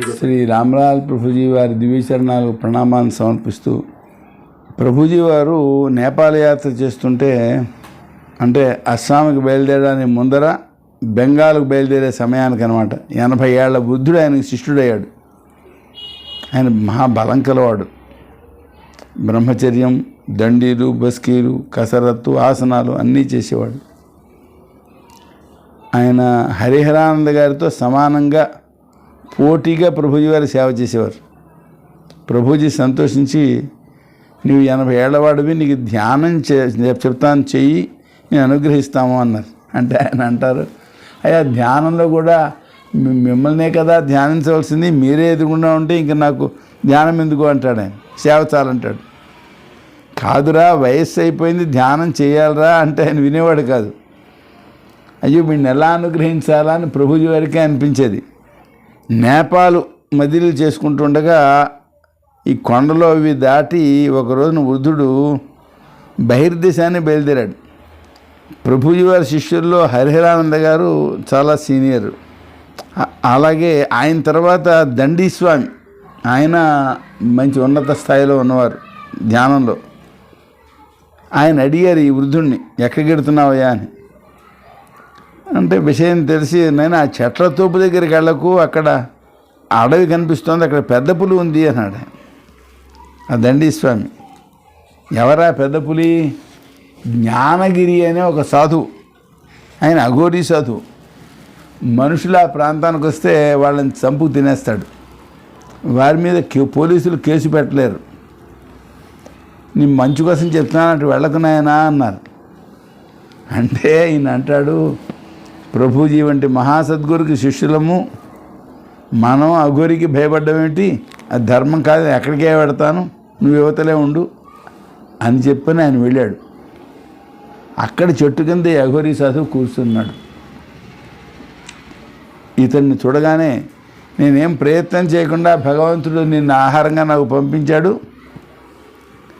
శ్రీ రామలాల్ ప్రభుజీ వారి దివ్యచరణాలకు ప్రణామాన్ని సమర్పిస్తూ ప్రభుజీ వారు నేపాల్ యాత్ర చేస్తుంటే అంటే అస్సాంకి బయలుదేరడానికి ముందర బెంగాల్కు బయలుదేరే సమయానికి అనమాట ఎనభై ఏళ్ళ బుద్ధుడు ఆయనకి శిష్యుడయ్యాడు. ఆయన మహాబలం కలవాడు. బ్రహ్మచర్యం దండీలు బస్కీలు కసరత్తు ఆసనాలు అన్నీ చేసేవాడు. ఆయన హరిహరానంద గారితో సమానంగా పోటీగా ప్రభుజీ వారి సేవ చేసేవారు. ప్రభుజీ సంతోషించి నువ్వు ఎనభై ఏళ్ళవాడివి నీకు ధ్యానం చే చెప్తాను చెయ్యి నేను అనుగ్రహిస్తాము అన్నారు. అంటే ఆయన అంటారు అయ్యా ధ్యానంలో కూడా మిమ్మల్నే కదా ధ్యానించవలసింది మీరే ఎదుగుండా ఉంటే ఇంక నాకు ధ్యానం ఎందుకు అంటాడు ఆయన. సేవ చాలంటాడు. కాదురా వయస్సు అయిపోయింది ధ్యానం చేయాలరా అంటే ఆయన వినేవాడు కాదు. అయ్యో వీడిని ఎలా అనుగ్రహించాలా అని ప్రభుజీ వారికే అనిపించేది. నేపాలు మదిలు చేసుకుంటుండగా ఈ కొండలో అవి దాటి ఒక రోజున వృద్ధుడు బహిర్దేశాన్ని బయలుదేరాడు. ప్రభుజీ వారి శిష్యుల్లో హరిహరానంద గారు చాలా సీనియర్. అలాగే ఆయన తర్వాత దండీస్వామి ఆయన మంచి ఉన్నత స్థాయిలో ఉన్నవారు ధ్యానంలో. ఆయన అడిగారు ఈ వృద్ధుణ్ణి ఎక్కగెడుతున్నావయ్యా అని. అంటే విషయం తెలిసి నేను ఆ చెట్ల తోపు దగ్గరికి వెళ్ళకు అక్కడ అడవి కనిపిస్తోంది అక్కడ పెద్ద పులి ఉంది అన్నాడు. ఆ దండీ స్వామి ఎవరా పెద్ద పులి? జ్ఞానగిరి అనే ఒక సాధువు ఆయన అఘోరీ సాధువు మనుషులు ఆ ప్రాంతానికి వస్తే వాళ్ళని చంపు తినేస్తాడు. వారి మీద పోలీసులు కేసు పెట్టలేరు. నీ మంచు కోసం చెప్తున్నాను అటు వెళ్ళకు నాయనా అన్నారు. అంటే ఈయన అంటాడు ప్రభుజీ వంటి మహాసద్గురికి శిష్యులము మనం అఘోరికి భయపడ్డమేంటి? అది ధర్మం కాదు ఎక్కడికే పెడతాను నువ్వు యువతలే ఉండు అని చెప్పని ఆయన వెళ్ళాడు. అక్కడ చెట్టు కింద ఈ అఘోరి సాధువు కూర్చున్నాడు. ఇతన్ని చూడగానే నేనేం ప్రయత్నం చేయకుండా భగవంతుడు నిన్ను ఆహారంగా నాకు పంపించాడు?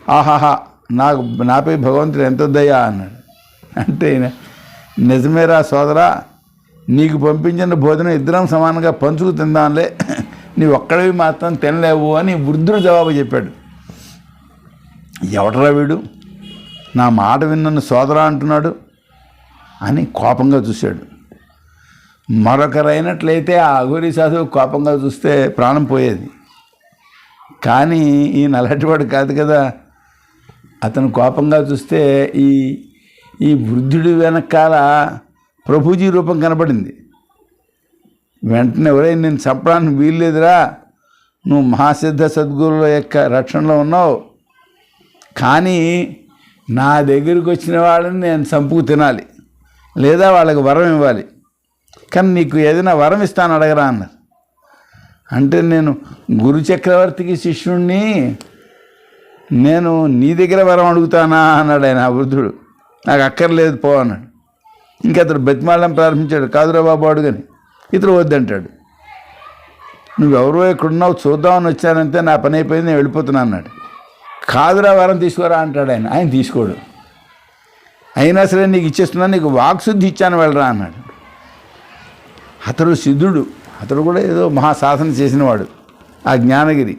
ఆహాహా నాకు నాపై భగవంతుడు ఎంత దయా అన్నాడు. అంటే ఈయన, నిజమేరా సోదరా? నీకు పంపించిన భోజనం ఇద్దరం సమానంగా పంచుకు తిందాంలే. నీ ఒక్కడివి మాత్రం తినలేవు అని వృద్ధుడు జవాబు చెప్పాడు. ఎవటరా వీడు? నా మాట విన్నను సోదరా అంటున్నాడు అని కోపంగా చూశాడు. మరొకరైనట్లయితే ఆ అఘోరి సాధువు కోపంగా చూస్తే ప్రాణం పోయేది. కానీ ఈ నల్లటివాడు కాదు కదా. అతను కోపంగా చూస్తే ఈ ఈ వృద్ధుడి వెనకాల ప్రభుజీ రూపం కనబడింది. వెంటనే ఎవరై నేను చెప్పడానికి వీల్లేదురా నువ్వు మహాసిద్ధ సద్గురుల యొక్క రక్షణలో ఉన్నావు. కానీ నా దగ్గరికి వచ్చిన వాళ్ళని నేను చంపుకు తినాలి లేదా వాళ్ళకి వరం ఇవ్వాలి. కానీ నీకు ఏదైనా వరం ఇస్తాను అడగరా అన్నారు. అంటే నేను గురు చక్రవర్తికి శిష్యుణ్ణి నేను నీ దగ్గర వరం అడుగుతానా అన్నాడు ఆయన ఆ వృద్ధుడు. నాకు అక్కర్లేదు పో అన్నాడు. ఇంకా అతడు బతిమాలడం ప్రారంభించాడు. కాదురా బాబు అడుగని. ఇతడు వద్దంటాడు. నువ్వెవరో ఎక్కడున్నావు చూద్దామని వచ్చానంటే నా పని అయిపోయింది నేను వెళ్ళిపోతున్నా అన్నాడు. కాదురా వరం తీసుకోరా అంటాడు ఆయన. ఆయన తీసుకోడు. అయినా సరే నీకు ఇచ్చేస్తున్నా నీకు వాక్శుద్ధి ఇచ్చాను వెళ్ళరా అన్నాడు. అతడు సిద్ధుడు. అతడు కూడా ఏదో మహాసాధన చేసినవాడు. ఆ జ్ఞానగిరి.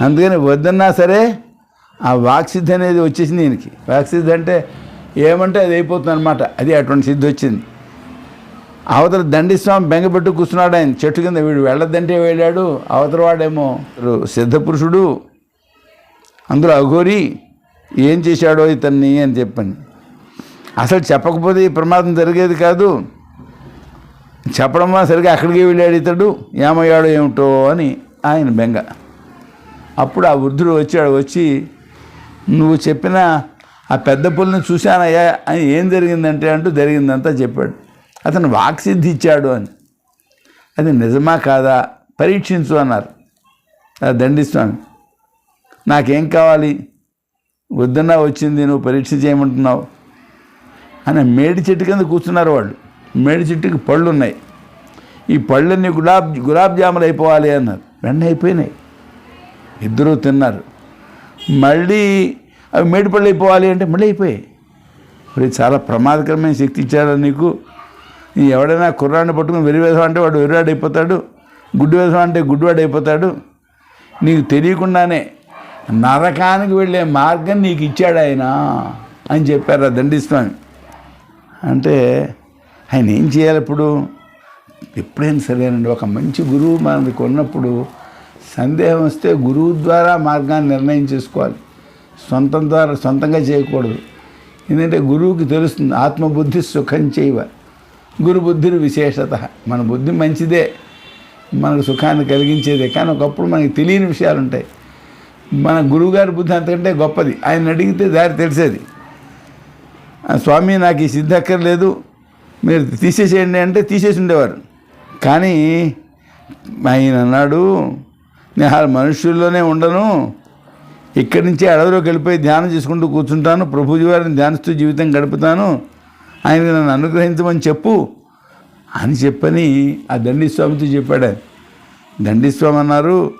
అందుకని వద్దన్నా సరే ఆ వాక్సిద్ధి అనేది వచ్చేసింది ఈయనకి. వాక్సిద్ధి అంటే ఏమంటే అది అయిపోతుంది అనమాట అది అటువంటి సిద్ధి వచ్చింది. అవతల దండిస్వామి బెంగపెట్టు కూర్చున్నాడు ఆయన చెట్టు కింద. వీడు వెళ్ళొద్దంటే వెళ్ళాడు. అవతల వాడేమో సిద్ధపురుషుడు. అందులో అఘోరి ఏం చేశాడో ఇతన్ని అని చెప్పని. అసలు చెప్పకపోతే ఈ ప్రమాదం జరిగేది కాదు. చెప్పడం వల్ల సరిగా అక్కడికి వెళ్ళాడు ఇతడు. ఏమయ్యాడో ఏమిటో అని ఆయన బెంగ. అప్పుడు ఆ వృద్ధుడు వచ్చాడు. వచ్చి నువ్వు చెప్పిన ఆ పెద్ద పుల్ని చూశానయ్యా అని ఏం జరిగిందంటే అంటూ జరిగిందంతా చెప్పాడు. అతను వాక్సిద్ధి ఇచ్చాడు అని. అది నిజమా కాదా? పరీక్షించు అన్నారు. దండిస్తాను నాకేం కావాలి? వద్దన్నా వచ్చింది నువ్వు పరీక్ష చేయమంటున్నావు అని మేడి చెట్టు కింద కూర్చున్నారు వాళ్ళు. మేడి చెట్టుకి పళ్ళు ఉన్నాయి ఈ పళ్ళన్నీ గులాబ్ గులాబ్ జాములు అయిపోవాలి అన్నారు. వెంటనే అయిపోయినాయి. ఇద్దరూ తిన్నారు. మళ్ళీ అవి మేడిపళ్ళు అయిపోవాలి అంటే మళ్ళీ అయిపోయాయి. చాలా ప్రమాదకరమైన శక్తి ఇచ్చారు నీకు. నీ ఎవడైనా కుర్రాన్ని పట్టుకుని వెరివేధం అంటే వాడు వెరివాడు అయిపోతాడు గుడ్డివేధం అంటే గుడ్డివాడు అయిపోతాడు. నీకు తెలియకుండానే నరకానికి వెళ్ళే మార్గం నీకు ఇచ్చాడు ఆయన అని చెప్పారు ఆ దండిస్వామి. అంటే ఆయన ఏం చేయాలి ఇప్పుడు? ఎప్పుడైనా సరేనండి ఒక మంచి గురువు మనకు ఉన్నప్పుడు సందేహం వస్తే గురువు ద్వారా మార్గాన్ని నిర్ణయం చేసుకోవాలి. సొంతం ద్వారా సొంతంగా చేయకూడదు. ఎందుకంటే గురువుకి తెలుస్తుంది ఆత్మబుద్ధి సుఖం చేయవ. గురు బుద్ధిని విశేషత. మన బుద్ధి మంచిదే. మనకు సుఖాన్ని కలిగించేదే. కానీ ఒకప్పుడు మనకి తెలియని విషయాలు ఉంటాయి. మన గురువుగారి బుద్ధి అంతకంటే గొప్పది. ఆయన అడిగితే దారి తెలిసేది. "ఆ, స్వామి నాకు ఈ సిద్ధి అక్కర్లేదు. మీరు తీసేసేయండి అంటే తీసేసి ఉండేవారు. కానీ ఆయన అన్నాడు నేను మనుషుల్లోనే ఉండను. ఇక్కడి నుంచి అడవిలోకి వెళ్ళిపోయి ధ్యానం చేసుకుంటూ కూర్చుంటాను. ప్రభుజీ వారిని ధ్యానిస్తూ జీవితం గడుపుతాను. ఆయన నన్ను అనుగ్రహించమని చెప్పు అని చెప్పని ఆ దండిస్వామితో చెప్పాడు. ఆయన దండిస్వామి అన్నారు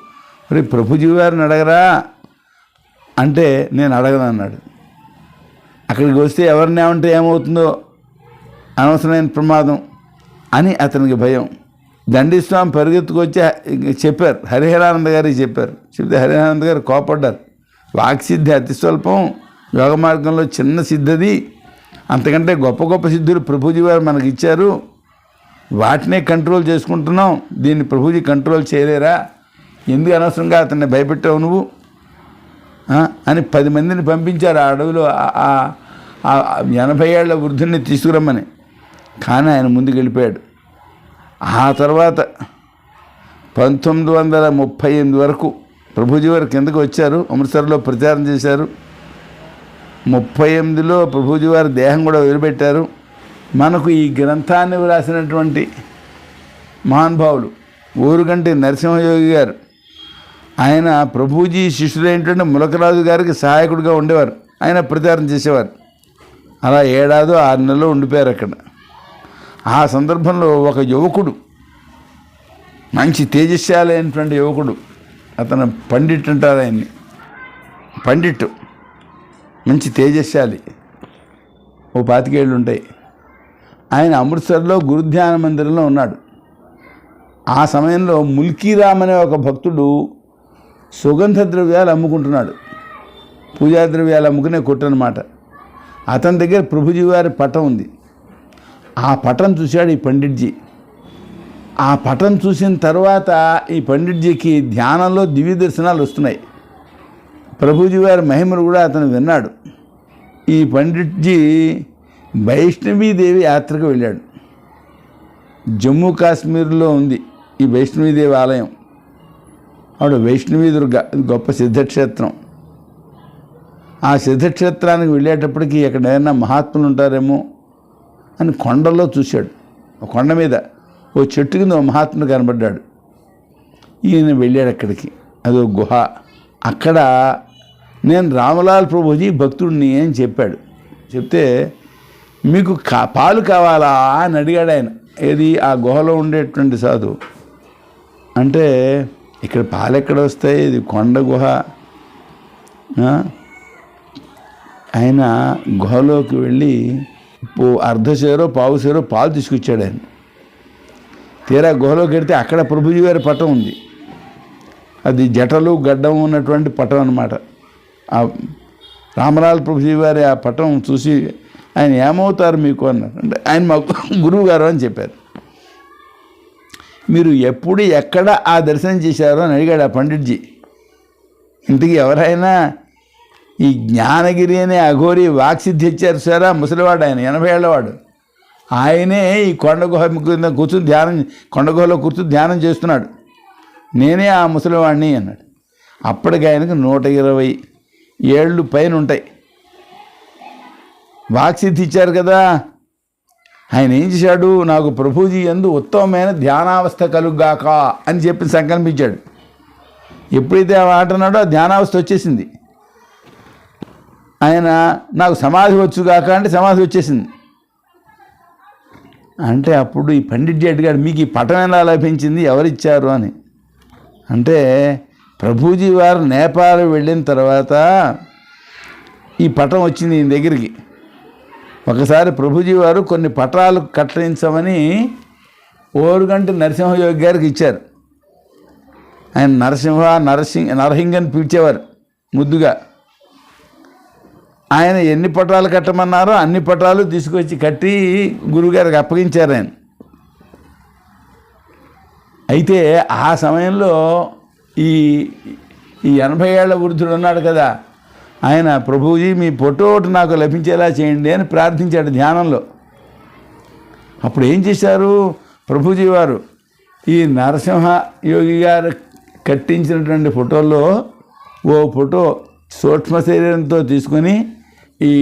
మరి ప్రభుజీ వారిని అడగరా? అంటే నేను అడగను అన్నాడు. అక్కడికి వస్తే ఎవరిని ఏమంటే ఏమవుతుందో అనవసరమైన ప్రమాదం అని అతనికి భయం. దండిస్వామి పరిగెత్తుకొచ్చి చెప్పారు. హరిహరానంద గారికి చెప్పారు. చెప్తే హరిహరానంద గారు కోపడ్డారు. వాక్సిద్ధి అతి స్వల్పం యోగ మార్గంలో చిన్న సిద్ధది అంతకంటే గొప్ప గొప్ప సిద్ధులు ప్రభుజీ వారు మనకి ఇచ్చారు వాటినే కంట్రోల్ చేసుకుంటున్నాం. దీన్ని ప్రభుజీ కంట్రోల్ చేయలేరా? ఎందుకు అనవసరంగా అతన్ని భయపెట్టావు నువ్వు? అని పది మందిని పంపించారు ఆ అడవిలో. ఆ- ఎనభై ఏళ్ళ వృద్ధుని తీసుకురమ్మని. కానీ ఆయన ముందుకు వెళ్ళిపోయాడు ఆ తర్వాత పంతొమ్మిది వందల ముప్పై ఎనిమిది వరకు ప్రభుజీ వారు కిందకు వచ్చారు అమృత్సర్లో ప్రచారం చేశారు. ముప్పై ఎనిమిదిలో ప్రభుజీ వారి దేహం కూడా వదిలిపెట్టారు. మనకు ఈ గ్రంథాన్ని వ్రాసినటువంటి మహానుభావులు ఊరుగంటి నరసింహయోగి గారు ఆయన ప్రభుజీ శిష్యుడైనటువంటి ములకరాజు గారికి సహాయకుడిగా ఉండేవారు. ఆయన ప్రచారం చేసేవారు. అలా ఏడాదో ఆరు నెలలు ఉండిపోయారు అక్కడ. ఆ సందర్భంలో ఒక యువకుడు మంచి తేజస్శాలైనటువంటి యువకుడు అతను పండిట్ అంటారు ఆయన్ని. పండిట్ మంచి తేజస్శాలి. ఓ పాతికేళ్ళు ఉంటాయి. ఆయన అమృత్సర్లో గురుధ్యాన మందిరంలో ఉన్నాడు. ఆ సమయంలో ముల్కీరామ్ అనే ఒక భక్తుడు సుగంధ ద్రవ్యాలు అమ్ముకుంటున్నాడు. పూజా ద్రవ్యాలు అమ్ముకునే కొట్టనమాట అతని దగ్గర ప్రభుజీ వారి పటం ఉంది. ఆ పటం చూశాడు ఈ పండిట్జీ. ఆ పటం చూసిన తర్వాత ఈ పండిట్జీకి ధ్యానంలో దివ్య దర్శనాలు వస్తున్నాయి. ప్రభుజీ వారి మహిమను కూడా అతను విన్నాడు. ఈ పండిట్జీ వైష్ణవీదేవి యాత్రకు వెళ్ళాడు. జమ్మూ కాశ్మీర్లో ఉంది ఈ వైష్ణవీదేవి ఆలయం. ఆవిడ వైష్ణవీ దుర్గ గొప్ప సిద్ధక్షేత్రం. ఆ సిద్ధక్షేత్రానికి వెళ్ళేటప్పటికి ఎక్కడైనా మహాత్ములు ఉంటారేమో? అని కొండల్లో చూశాడు. కొండ మీద ఓ చెట్టు కింద ఓ మహాత్ముడు కనబడ్డాడు. ఈయన వెళ్ళాడు అక్కడికి. అదో గుహ. అక్కడ నేను రామలాల్ ప్రభుజీ భక్తుడిని అని చెప్పాడు. చెప్తే మీకు కా పాలు కావాలా అని అడిగాడు ఆయన. ఏది? ఆ గుహలో ఉండేటువంటి సాధువు. అంటే ఇక్కడ పాలు ఎక్కడ వస్తాయి? ఇది కొండ గుహ. ఆయన గుహలోకి వెళ్ళి పో అర్ధసేరో పావు సేరో పాలు తీసుకొచ్చాడు ఆయన. తీరా గుహలోకి వెడితే అక్కడ ప్రభుజీ గారి పటం ఉంది. అది జటలు గడ్డం ఉన్నటువంటి పటం అన్నమాట. ఆ రామలాల్ ప్రభుజీ వారి ఆ పటం చూసి ఆయన ఏమవుతారు మీకు అన్నారు. అంటే ఆయన మాకు గురువు గారు అని చెప్పారు. మీరు ఎప్పుడు ఎక్కడ ఆ దర్శనం చేశారో అని అడిగాడు ఆ పండిట్జీ. ఇంటికి ఎవరైనా ఈ జ్ఞానగిరి అనే అఘోరి వాక్సిద్ధి ఇచ్చారు సారా ముసలివాడు ఆయన ఎనభై ఏళ్ళవాడు ఆయనే ఈ కొండగుహ కింద కూర్చుని ధ్యానం కొండగుహలో కూర్చుని ధ్యానం చేస్తున్నాడు. నేనే ఆ ముసలివాడిని అన్నాడు. అప్పటికి ఆయనకు నూట ఇరవై ఏళ్ళు పైన ఉంటాయి. వాక్సిద్ధి ఇచ్చారు కదా. ఆయన ఏం చేశాడు? నాకు ప్రభుజీ ఎందు ఉత్తమమైన ధ్యానావస్థ కలుగ్గాక అని చెప్పి సంకల్పించాడు. ఎప్పుడైతే ఆ మాట అన్నాడో ఆ ధ్యానావస్థ వచ్చేసింది. ఆయన నాకు సమాధి వచ్చుగాక అంటే సమాధి వచ్చేసింది. అంటే అప్పుడు ఈ పండిట్జీ అడిగాడు మీకు ఈ పటం ఎలా లభించింది? ఎవరిచ్చారు అని. అంటే ప్రభుజీ వారు నేపాల్ వెళ్ళిన తర్వాత ఈ పటం వచ్చింది ఈయన దగ్గరికి. ఒకసారి ప్రభుజీ వారు కొన్ని పటాలు కట్టించమని ఓరుగంటి నరసింహయోగి గారికి ఇచ్చారు. ఆయన నరసింహ నరసింహ నరసింగ్ అని పిలిచేవారు ముద్దుగా. ఆయన ఎన్ని పటాలు కట్టమన్నారో అన్ని పటాలు తీసుకొచ్చి కట్టి గురువుగారికి అప్పగించారు ఆయన. అయితే ఆ సమయంలో ఈ ఈ ఎనభై ఏళ్ళ వృద్ధుడు ఉన్నాడు కదా ఆయన ప్రభుజీ మీ ఫోటో నాకు లభించేలా చేయండి అని ప్రార్థించాడు ధ్యానంలో. అప్పుడు ఏం చేశారు ప్రభుజీ వారు? ఈ నరసింహ యోగి గారు కట్టించినటువంటి ఫోటోల్లో ఓ ఫోటో సూక్ష్మ శరీరంతో తీసుకొని ఈ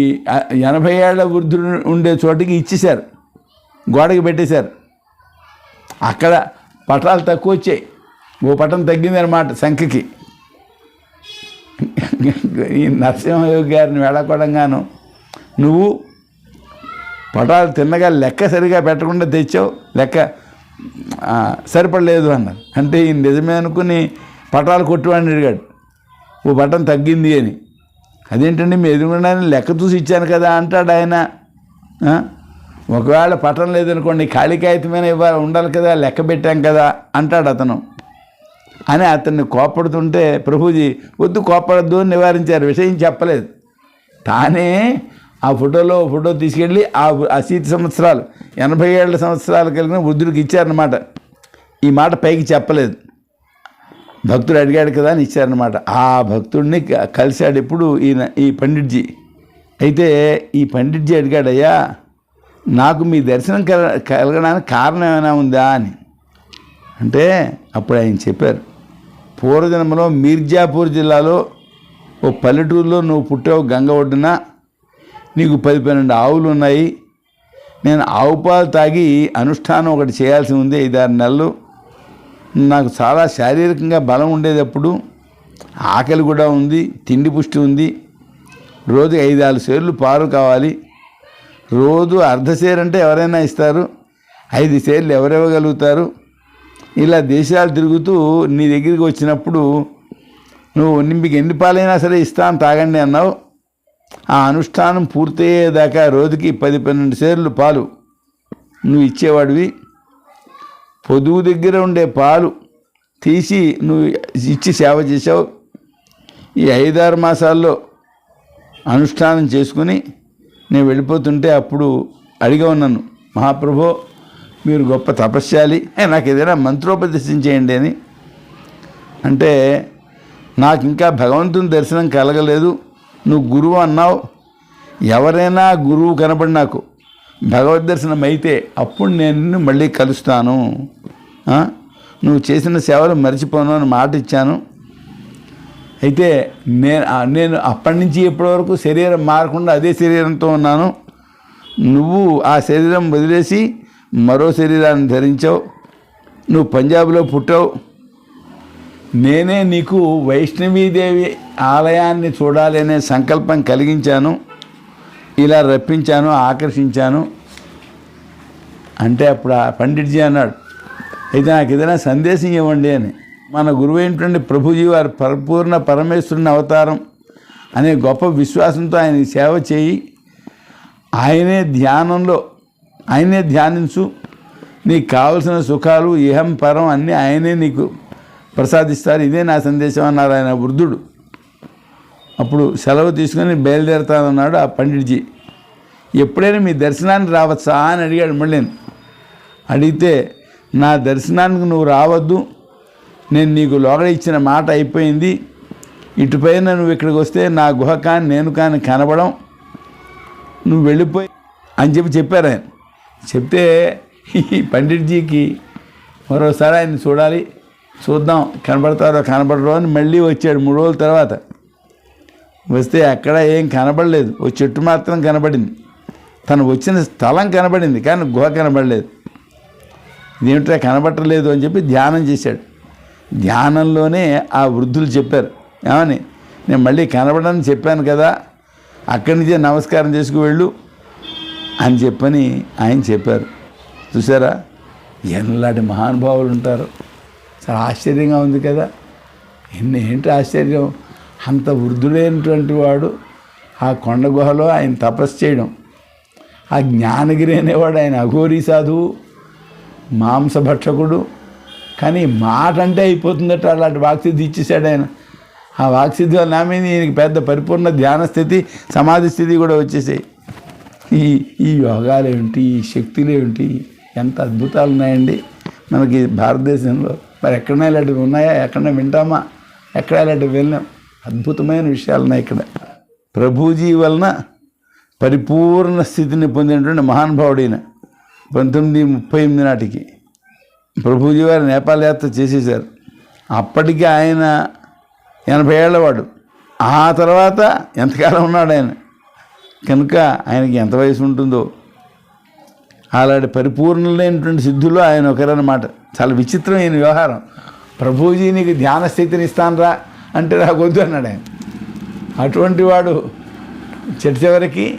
ఎనభై ఏళ్ళ వృద్ధుడు ఉండే చోటికి ఇచ్చేశారు. గోడకి పెట్టేశారు. అక్కడ పటాలు తక్కువ వచ్చాయి. ఓ పటం తగ్గిందనమాట సంఖ్యకి ఈ నరసింహయోగి గారిని వెళ్ళకూడంగాను నువ్వు పటాలు తిన్నగా లెక్క సరిగా పెట్టకుండా తెచ్చావు లెక్క సరిపడలేదు అన్నారు. అంటే ఈ నిజమే అనుకుని పటాలు కొట్టువాడిని అడిగాడు. ఓ పటం తగ్గింది అని. అదేంటండి మీ ఎదురుగుండానే లెక్క చూసి ఇచ్చాను కదా అంటాడు ఆయన. ఒకవేళ పటం లేదనుకోండి ఖాళీ కాగితమైన ఇవ్వాలి ఉండాలి కదా లెక్క పెట్టాం కదా అంటాడు అతను. అని అతన్ని కోపడుతుంటే ప్రభుజీ వద్దు కోపడద్దు అని నివారించారు. విషయం చెప్పలేదు. తానే ఆ ఫోటోలో ఫోటో తీసుకెళ్ళి ఆ అశీతి సంవత్సరాలు ఎనభై ఏళ్ళ సంవత్సరాలు కలిగిన వృద్ధుడికి ఇచ్చారనమాట ఈ మాట పైకి చెప్పలేదు. భక్తుడు అడిగాడు కదా అని ఇచ్చారనమాట ఆ భక్తుడిని క- కలిశాడు ఎప్పుడు ఈయన ఈ పండిట్జీ. అయితే ఈ పండిట్జీ అడిగాడయ్యా నాకు మీ దర్శనం కల కలగడానికి కారణం ఏమైనా ఉందా అని. అంటే అప్పుడు ఆయన చెప్పారు పూర్వజన్మలో మీర్జాపూర్ జిల్లాలో ఓ పల్లెటూరులో నువ్వు పుట్టావు గంగ ఒడ్డున. నీకు పది పన్నెండు ఆవులు ఉన్నాయి. నేను ఆవు పాలు తాగి అనుష్ఠానం ఒకటి చేయాల్సి ఉంది ఐదారు నెలలు. నాకు చాలా శారీరకంగా బలం ఉండేటప్పుడు ఆకలి కూడా ఉంది తిండి పుష్టి ఉంది. రోజు ఐదు ఆరు సేర్లు పాలు కావాలి. రోజు అర్ధసేర్ అంటే ఎవరైనా ఇస్తారు ఐదు సేర్లు ఎవరివ్వగలుగుతారు? ఇలా దేశాలు తిరుగుతూ నీ దగ్గరికి వచ్చినప్పుడు నువ్వు మీకు ఎన్ని పాలైనా సరే ఇస్తాను తాగండి అన్నావు. ఆ అనుష్ఠానం పూర్తయ్యేదాకా రోజుకి పది పన్నెండు సేర్లు పాలు నువ్వు ఇచ్చేవాడివి. పొదువు దగ్గర ఉండే పాలు తీసి నువ్వు ఇచ్చి సేవ చేసావు ఈ ఐదారు మాసాల్లో అనుష్ఠానం చేసుకుని నేను వెళ్ళిపోతుంటే అప్పుడు అడిగా ఉన్నాను మహాప్రభో మీరు గొప్ప తపస్యాలి నాకు ఏదైనా మంత్రోపదేశం చేయండి అని. అంటే నాకు ఇంకా భగవంతుని దర్శనం కలగలేదు. నువ్వు గురువు అన్నావు. ఎవరైనా గురువు కనపడి నాకు భగవద్ దర్శనం అయితే అప్పుడు నేను మళ్ళీ కలుస్తాను. నువ్వు చేసిన సేవలు మర్చిపోను అని మాట ఇచ్చాను. అయితే నేను నేను అప్పటి నుంచి ఇప్పటి వరకు శరీరం మారకుండా అదే శరీరంతో ఉన్నాను. నువ్వు ఆ శరీరం వదిలేసి మరో శరీరాన్ని ధరించావు. నువ్వు పంజాబ్లో పుట్టావు. నేనే నీకు వైష్ణవీదేవి ఆలయాన్ని చూడాలి అనే సంకల్పం కలిగించాను. ఇలా రప్పించాను ఆకర్షించాను. అంటే అప్పుడు ఆ పండిట్జీ అన్నాడు అయితే నాకు ఏదైనా సందేశం ఇవ్వండి అని. మన గురువు ఏంటంటే ప్రభుజీ వారి పరిపూర్ణ పరమేశ్వరుని అవతారం అనే గొప్ప విశ్వాసంతో ఆయన సేవ చేయి. ఆయనే ధ్యానంలో ఆయనే ధ్యానించు. నీకు కావలసిన సుఖాలు ఇహం పరం అన్నీ ఆయనే నీకు ప్రసాదిస్తారు. ఇదే నా సందేశం అన్నారు ఆయన వృద్ధుడు. అప్పుడు సెలవు తీసుకొని బయలుదేరుతానన్నాడు ఆ పండిట్జీ. ఎప్పుడైనా మీ దర్శనానికి రావచ్చా అని అడిగాడు మళ్ళీ. అడిగితే నా దర్శనానికి నువ్వు రావద్దు నేను నీకు లోగడ ఇచ్చిన మాట అయిపోయింది ఇటుపైన నువ్వు ఇక్కడికి వస్తే నా గుహ కానీ నేను కానీ కనబడం నువ్వు వెళ్ళిపోయి అని చెప్పి చెప్పారు ఆయన. చెప్తే ఈ పండిట్జీకి మరోసారి ఆయన చూడాలి చూద్దాం కనబడతారో కనబడరో అని మళ్ళీ వచ్చాడు మూడు రోజుల తర్వాత. వస్తే అక్కడ ఏం కనబడలేదు. ఓ చెట్టు మాత్రం కనబడింది. తను వచ్చిన స్థలం కనబడింది కానీ గుహ కనబడలేదు. ఇదేమిటో కనబట్టలేదు అని చెప్పి ధ్యానం చేశాడు. ధ్యానంలోనే ఆ వృద్ధులు చెప్పారు ఏమని? నేను మళ్ళీ కనబడని చెప్పాను కదా అక్కడి నుంచే నమస్కారం చేసుకు వెళ్ళు అని చెప్పని ఆయన చెప్పారు. చూసారా ఎన్నలాంటి మహానుభావులు ఉంటారు. చాలా ఆశ్చర్యంగా ఉంది కదా. ఎన్ని ఏంటి ఆశ్చర్యం? అంత వృద్ధుడైనటువంటి వాడు ఆ కొండ గుహలో ఆయన తపస్సు చేయడం. ఆ జ్ఞానగిరి అనేవాడు ఆయన అఘోరీ సాధువు మాంసభక్షకుడు కానీ మాట అంటే అయిపోతుందట అలాంటి వాక్సిద్ధి ఇచ్చేసాడు ఆయన. ఆ వాక్సిద్ధి వల్ల నా మీద ఈయనకి పెద్ద పరిపూర్ణ ధ్యాన స్థితి సమాధి స్థితి కూడా వచ్చేసాయి. ఈ ఈ యోగాలు ఏమిటి ఈ శక్తులు ఏమిటి ఎంత అద్భుతాలు ఉన్నాయండి మనకి భారతదేశంలో. మరి ఎక్కడైనా ఇలాంటివి ఉన్నాయా? ఎక్కడైనా వింటామా? ఎక్కడ ఇలాంటివి వెళ్ళాం అద్భుతమైన విషయాలు ఉన్నాయి ఇక్కడ. ప్రభుజీ వలన పరిపూర్ణ స్థితిని పొందినటువంటి మహానుభావుడైన పంతొమ్మిది ముప్పై ఎనిమిది నాటికి ప్రభుజీ వారు నేపాల్ యాత్ర చేసేసారు అప్పటికి ఆయన ఎనభై ఏళ్ళవాడు ఆ తర్వాత ఎంతకాలం ఉన్నాడు ఆయన? కనుక ఆయనకి ఎంత వయసు ఉంటుందో. అలాంటి పరిపూర్ణులైనటువంటి సిద్ధులు ఆయన ఒకరన్నమాట. చాలా విచిత్రమైన వ్యవహారం. ప్రభుజీ నీకు ధ్యాన స్థితిని ఇస్తానరా. అంటే నాకు వద్దు అన్నాడు ఆయన. అటువంటి వాడు చిట్ట చివరికి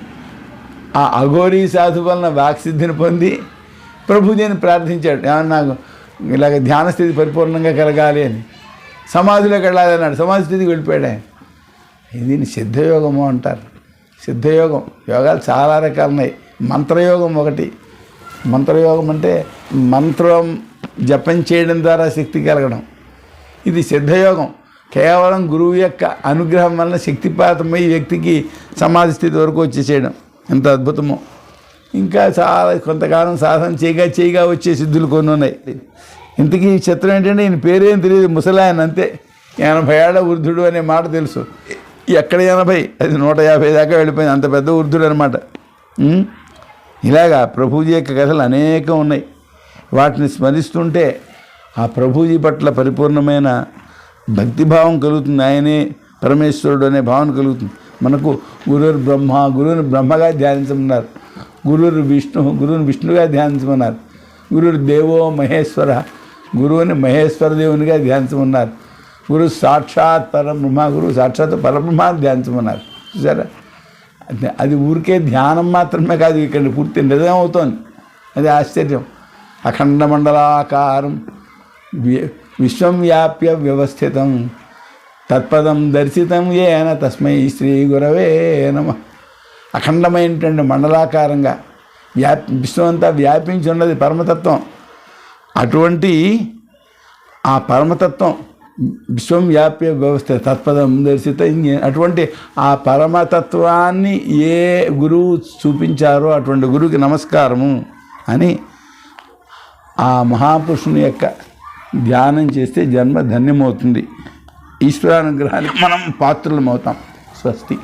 ఆ అఘోరీ సాధు వలన వాక్సిద్ధిని పొంది ప్రభుజీని ప్రార్థించాడు. ఏమన్నా నాకు ఇలాగ ధ్యాన స్థితి పరిపూర్ణంగా కలగాలి అని. సమాధిలోకి వెళ్ళాలి అన్నాడు. సమాధి స్థితికి వెళ్ళిపోయాడు ఆయన. ఇది సిద్ధయోగము అంటారు. సిద్ధయోగం. యోగాలు చాలా రకాలు ఉన్నాయి మంత్రయోగం ఒకటి. మంత్రయోగం అంటే మంత్రం జపం చేయడం ద్వారా శక్తి కలగడం. ఇది సిద్ధయోగం. కేవలం గురువు యొక్క అనుగ్రహం వలన శక్తిపాతమై వ్యక్తికి సమాధి స్థితి వరకు వచ్చేసేయడం. ఎంత అద్భుతమో. ఇంకా చాలా కొంతకాలం సాధన చేయగా చేయగా వచ్చే సిద్ధులు కొన్ని ఉన్నాయి. ఇంతకీ ఈ చిత్రం ఏంటంటే ఈయన పేరేం తెలియదు ముసలాయన అంతే. ఎనభై ఏళ్ళ వృద్ధుడు అనే మాట తెలుసు. ఎక్కడ ఎనభై? అది నూట యాభై దాకా వెళ్ళిపోయింది. అంత పెద్ద వృద్ధుడు అనమాట ఇలాగా ప్రభుజీ యొక్క కథలు అనేకం ఉన్నాయి. వాటిని స్మరిస్తుంటే ఆ ప్రభుజీ పట్ల పరిపూర్ణమైన భక్తిభావం కలుగుతుంది. ఆయనే పరమేశ్వరుడు అనే భావన కలుగుతుంది. మనకు గురువురు బ్రహ్మ గురువుని బ్రహ్మగా ధ్యానించమన్నారు. గురువురు విష్ణు గురువుని విష్ణుగా ధ్యానించమన్నారు. గురుడు దేవో మహేశ్వర గురువుని మహేశ్వర దేవునిగా ధ్యానించమన్నారు. గురు సాక్షాత్ పరబ్రహ్మ గురువు సాక్షాత్ పరబ్రహ్మ ధ్యానించమన్నారు. చూసారా? అది అది ఊరికే ధ్యానం మాత్రమే కాదు ఇక్కడ పూర్తి నిజం అవుతోంది. అది ఆశ్చర్యం. అఖండ మండలాకారం విశ్వం వ్యాప్య వ్యవస్థితం. తత్పదం దర్శితం ఏన తస్మై శ్రీ గురవే నమ. అఖండమైనటువంటి మండలాకారంగా వ్యాప్ విశ్వం అంతా వ్యాపించి ఉన్నది పరమతత్వం. అటువంటి ఆ పరమతత్వం విశ్వం వ్యాప్య వ్యవస్థ తత్పదం దర్శిత అటువంటి ఆ పరమతత్వాన్ని ఏ గురువు చూపించారో అటువంటి గురువుకి నమస్కారము అని ఆ మహాపురుషుని యొక్క ధ్యానం చేస్తే జన్మ ధన్యమవుతుంది. ఈశ్వరానుగ్రహానికి మనం పాత్రలమవుతాం. స్వస్తి.